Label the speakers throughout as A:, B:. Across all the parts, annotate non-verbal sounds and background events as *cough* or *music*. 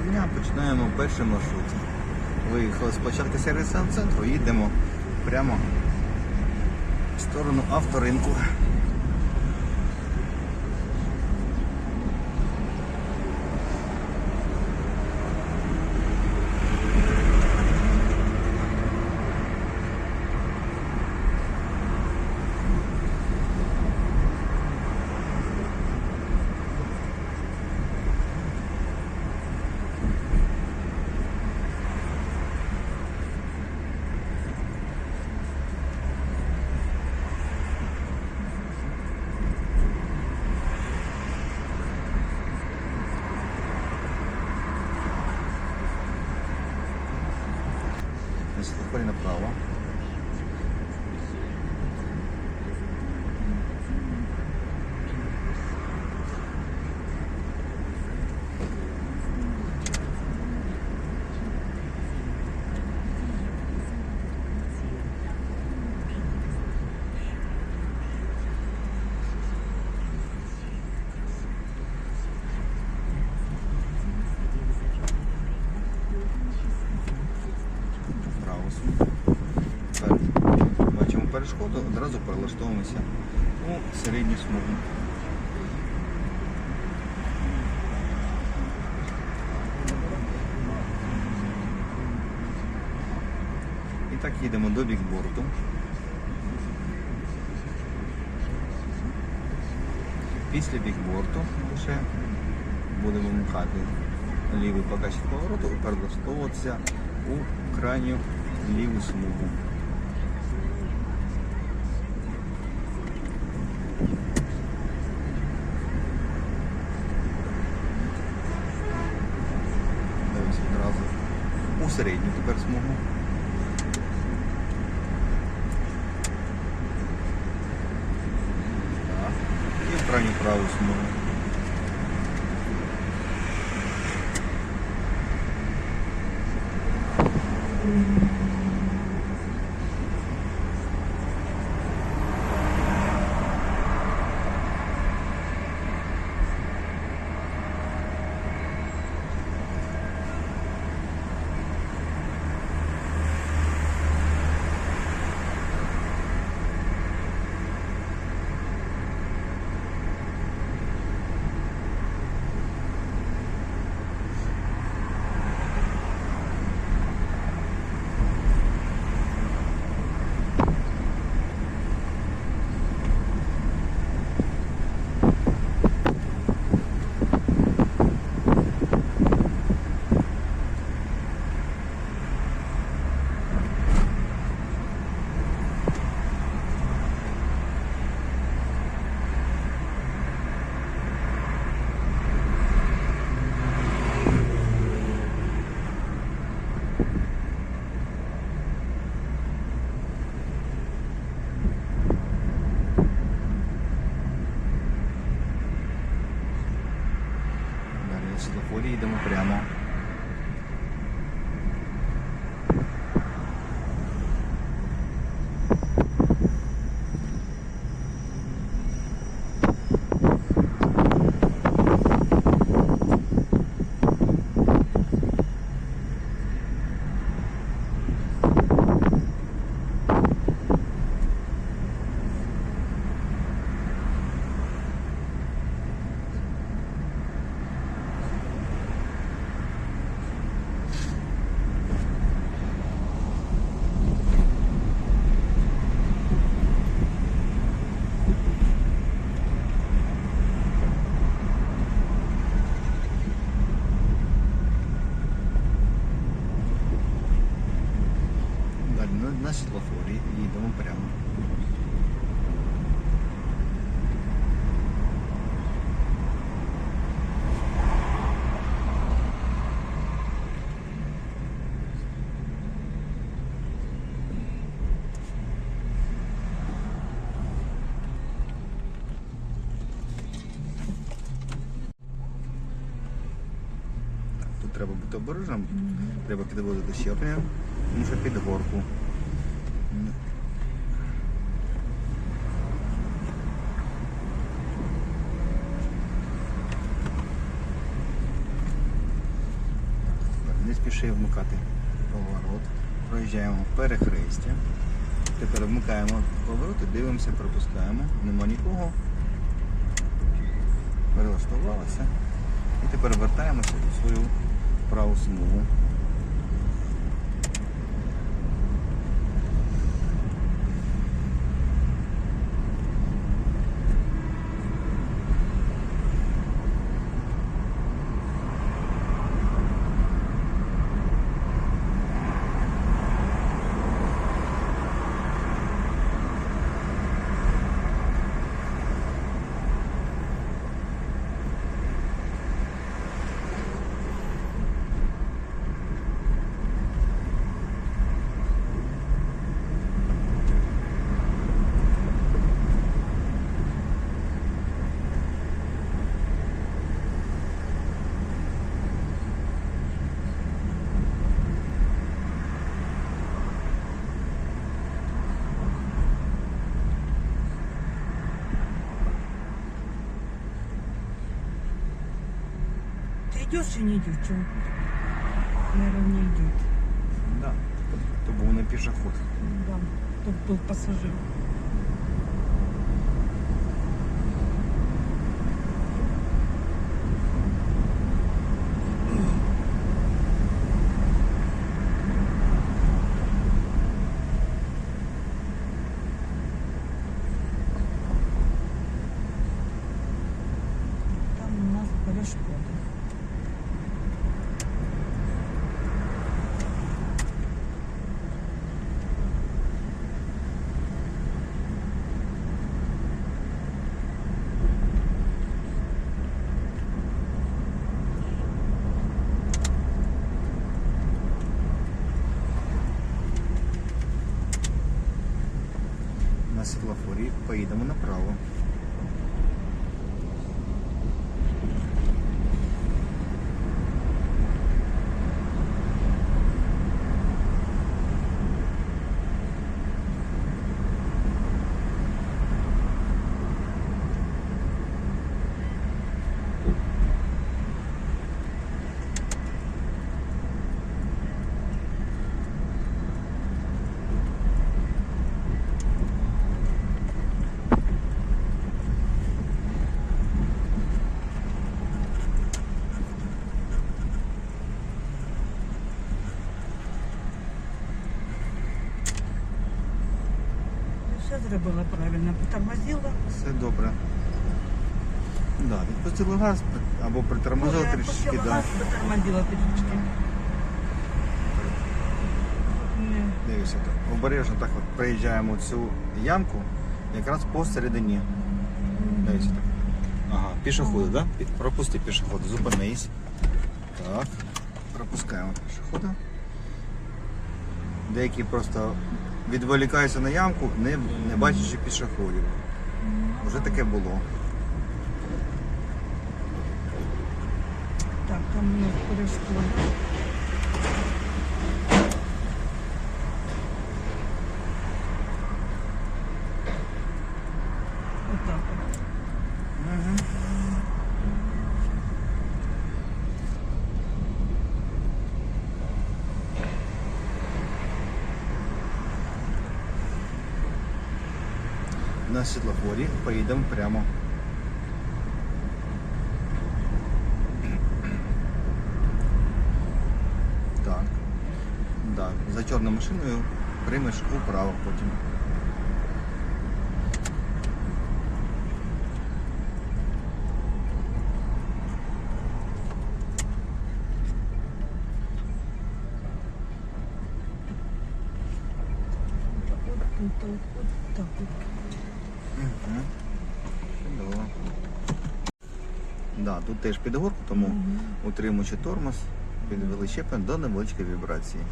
A: дня починаємо перший маршрут. Виїхали спочатку з сервісного центру, їдемо прямо в сторону авторинку. Світлофорі направо. Вправо смугу. Тепер бачимо перешкоду, одразу перелаштовуємося у середню смугу. І так їдемо до бікборту. Після бікборту лише будемо вмикати лівий показчик повороту і перелаштовуватися у крайню ліву смугу. Середню тепер смугу. Так. І в крайню праву смугу. Далі треба бути обережним, треба підводити щеплення, тому що під горку. не спіши вмикати поворот. Проїжджаємо перехрестя. Тепер вмикаємо поворот і дивимося, пропускаємо. Нема нікого. Перелаштувалися. І тепер вертаємося у свою праву смугу.
B: Идешь и не идешь? что Наверное, не идет.
A: Да. То був на пешеход.
B: Да. Тут был пассажир. Там у нас перешкоди.
A: На світлофорі поїдемо направо.
B: Все зробила правильно. Потормозила.
A: Все добре. Да, відпустили газ або притормозили
B: Я
A: трішечки,
B: пустила
A: да.
B: газ, потормозила трішечки.
A: Дивіться, так, обережно так от приїжджаємо цю ямку, якраз посередині. Дивіться так. Ага, пішоходи, так? Да? Пропусти пішоходи, зупинись. Так. Пропускаємо пішохода. Деякі просто відволікаються на ямку, не, не бачачи пішоходів. Вже таке було.
B: Так, там не нас перешкода. Отак от.
A: На світлофорі поїдемо прямо. Так. Да. За чорною машиною приймеш управо потім.
B: От так от.
A: Угу. Чудово. Да, тут теж під горку, тому
B: Мгм.
A: утримуючи тормоз, підвели щеплення до невеличкої вібрації.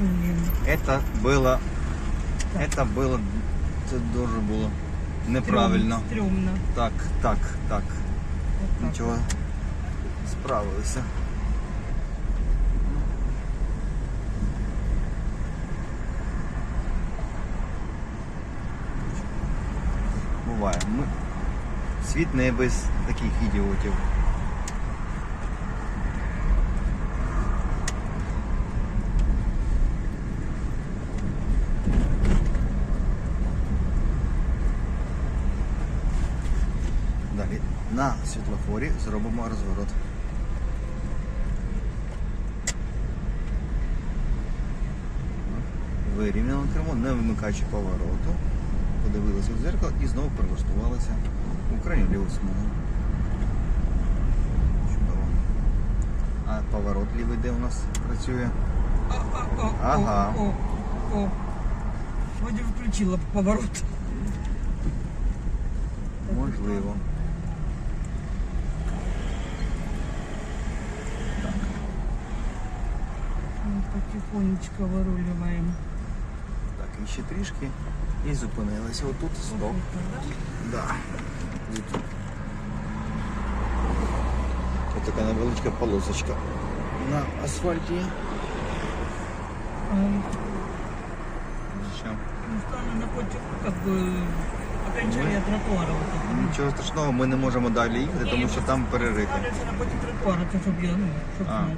B: Блін.
A: Это было, это было, це дуже було неправильно.
B: Стрьомно.
A: Так, так, так.
B: так.
A: Нічого, справилися. Буває. Ми... Світ не без таких ідіотів. Далі на світлофорі зробимо розворот. Вирівняно кермо, не вимикаючи повороту. Подивилися в дзеркало і знову прилаштувалися у крайню ліву смугу. Чудово. А поворот лівий де у нас працює? Ага.
B: О, о, включила поворот.
A: Можливо.
B: потихонечку выруливаем.
A: Так, і ще трішки. І зупинилися. Отут стоп.
B: Вот это, да?
A: Да. Тут. Ось така невеличка полосочка на асфальті.
B: А,
A: Що?
B: Ну, стали напротив, как бы, окончания тротуара. Вот это.
A: Нічого страшного, ми не можемо далі їхати, тому що там перерити.
B: Ставляться напротив тротуара, то, щоб я, ну, щоб
A: А.
B: знати.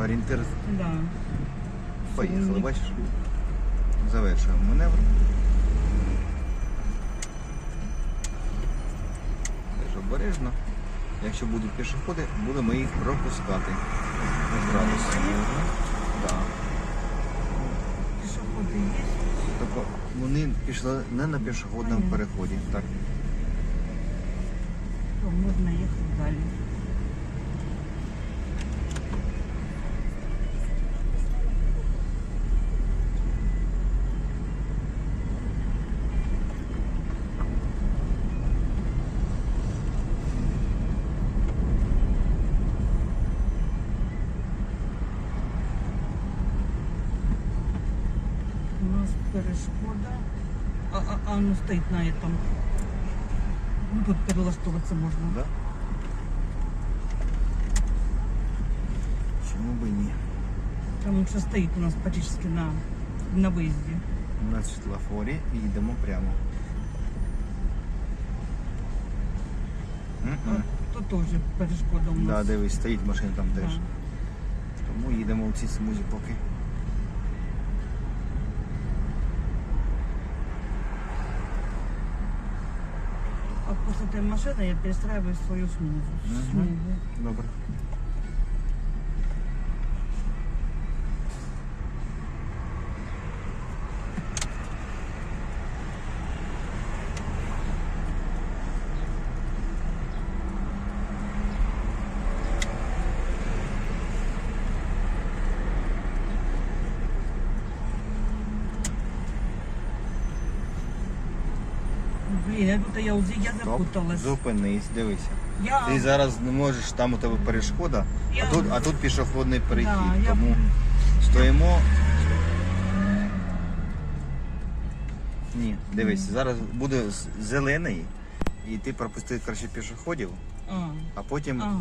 A: Орієнтир
B: Да.
A: поїхали, бачиш? Завершуємо маневр. Теж обережно. Якщо будуть пішоходи, будемо їх пропускати. Да.
B: Пешеходы есть.
A: Тобто вони пішли не на пішохідному переході. Так.
B: То можно ехать далее. У нас перешкода. А, а, а ну стоит на этом. Ну тут перелаштоваться можно.
A: Да? Чому би ні?
B: Там лучше стоит у нас практически на, на выезде.
A: На світлофорі і йдемо прямо. М-м.
B: тут тоже перешкода у
A: Да,
B: нас.
A: дивись, стоїть машина там
B: Да.
A: теж. Тому їдемо у цій смузі поки.
B: А после этой машины я перестраиваю свою смугу. Угу.
A: Добре.
B: Блин, я тут я, запуталась.
A: Зупинись, дивися.
B: Я,
A: Ти зараз не можеш, там у тебе перешкода,
B: Я-
A: а тут, а тут пішохідний перехід.
B: Да, я-
A: Тому стоїмо. Ні, дивись, зараз буде зелений, і ти пропусти краще пішоходів,
B: а,
A: а потім
B: ага.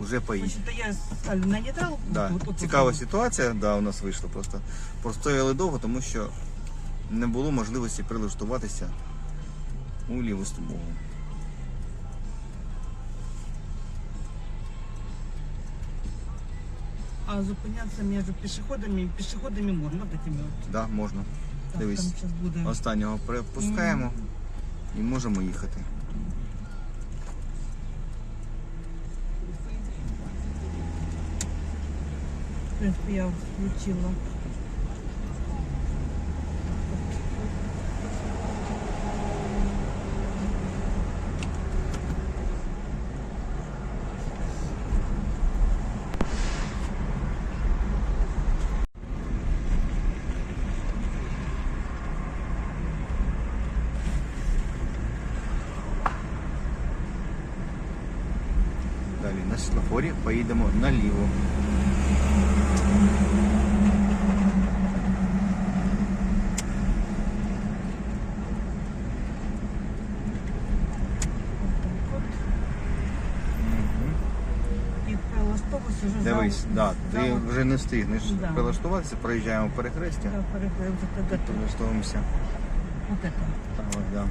A: вже поїдь.
B: Я ставлю на нейтрал.
A: Да. Цікава ситуація, да, у нас вийшла просто. Простояли довго, тому що не було можливості прилаштуватися у ліву смугу.
B: А зупиняться между пешеходами, пешеходами можно, вот этими вот.
A: Да, можна.
B: Так,
A: Дивись.
B: там сейчас буде.
A: Останнього припускаємо і можемо їхати.
B: В принципе, я включила.
A: світлофорі поїдемо наліво. Дивись, да, ти вже не встигнеш
B: да.
A: прилаштуватися, проїжджаємо перехрестя.
B: Да, перехрестя.
A: Прилаштовуємося.
B: Ось
A: так. Так, да.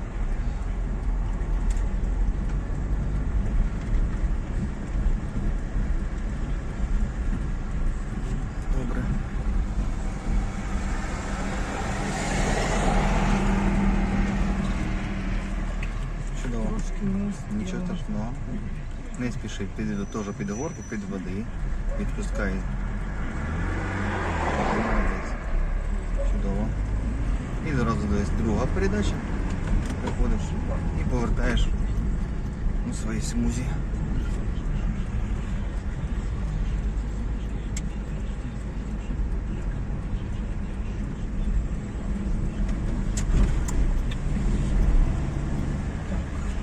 B: Трошки не
A: Нічого страшного. Не спіши, піде теж під горку, під води. Відпускай. Чудово. І зразу десь друга передача. Приходиш і повертаєш у своїй смузі.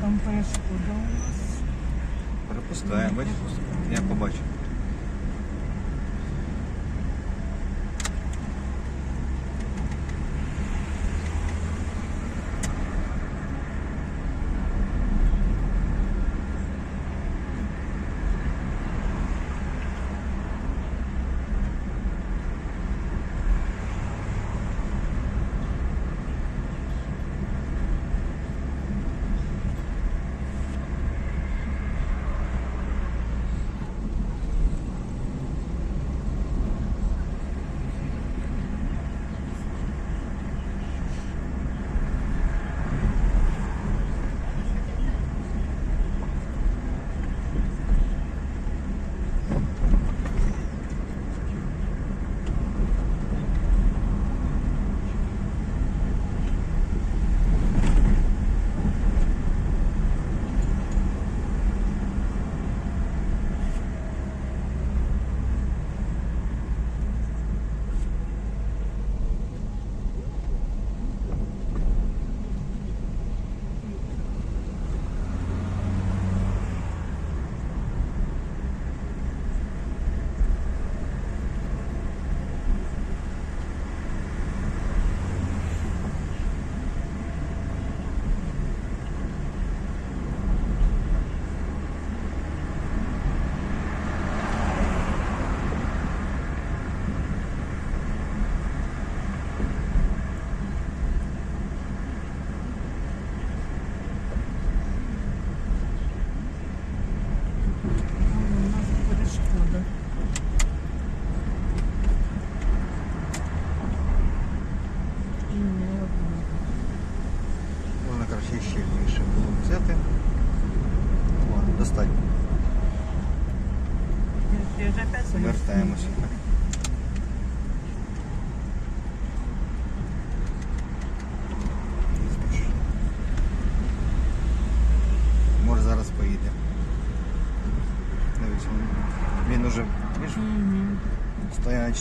B: Там перешкода у нас.
A: Перепускаємо,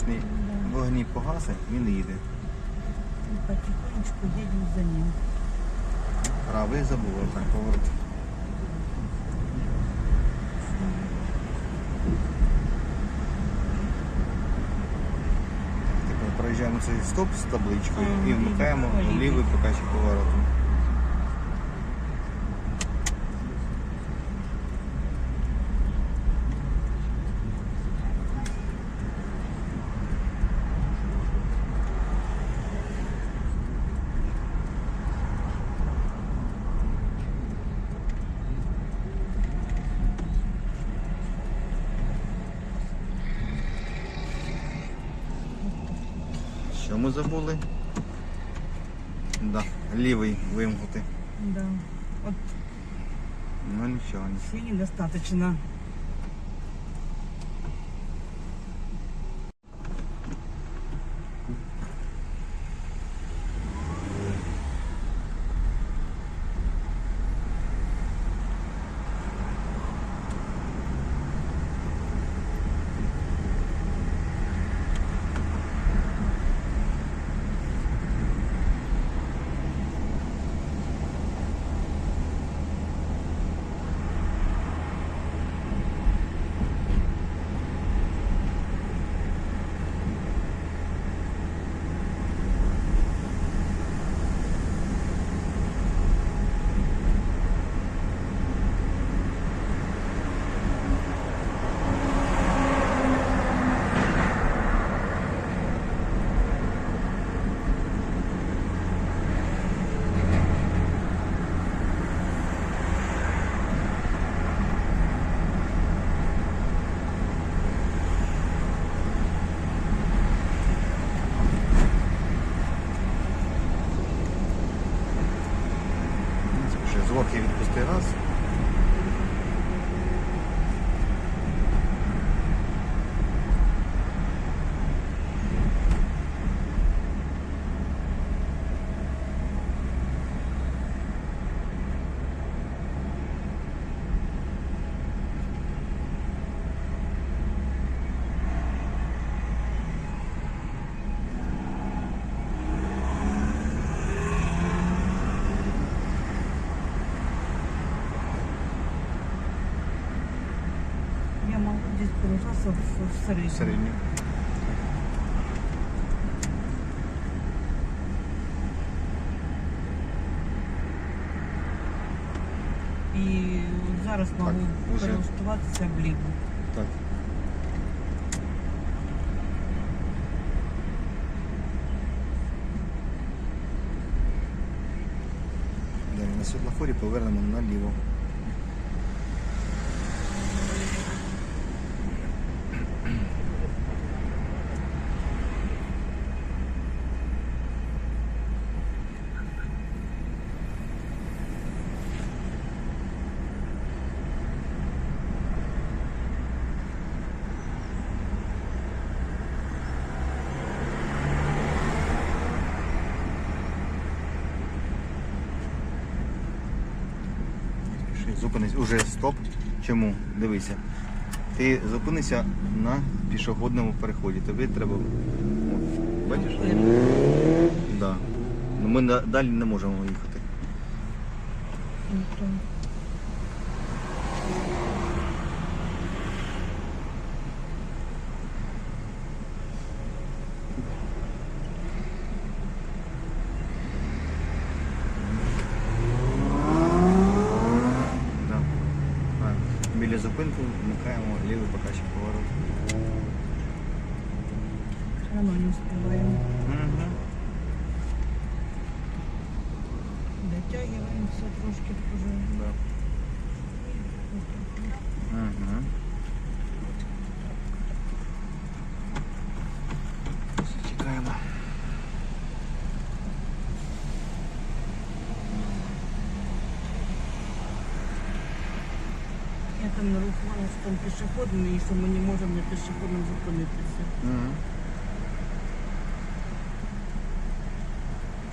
B: Да.
A: вогні погаси, він їде.
B: І потихонечку їдемо за ним.
A: Правий забув так поворот. Тепер проїжджаємо цей стоп з табличкою і вмикаємо лівий покачі повороту. Що ми забули? Да, лівий вимкнути.
B: Да. От
A: Ну нічого, нічого.
B: синий достаточно. Средний.
A: Середній.
B: І от зараз можу
A: уже.
B: перелаштуватися в ліву.
A: Так. Далі на світлофорі повернемо наліво. Зупинись. Уже стоп. Чому? Дивися. Ти зупинися на пішохідному переході. Тобі треба. От, бачиш? Да. Ну, ми далі не можемо їхати.
B: Я там нарахувала, що там пішохідний і що ми не можемо на пішохідному зупинитися.
A: Угу.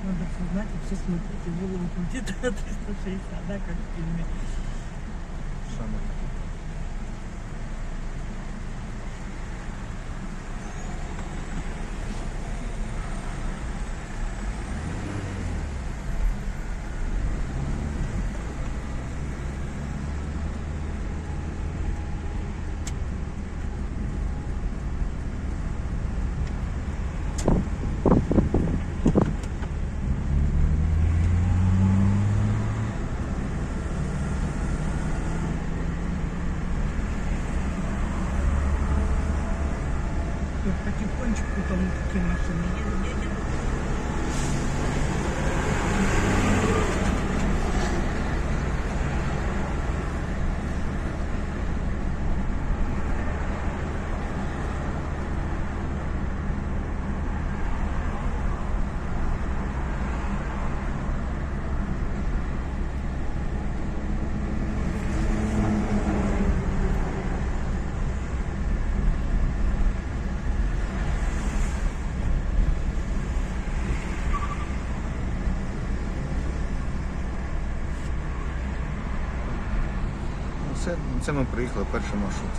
B: Надо все знать и все смотреть и голову крутить *laughs* на 360, да, как в фильме.
A: Саме.
B: Потихонечку там такие машины
A: Це, ми приїхали першим маршрут.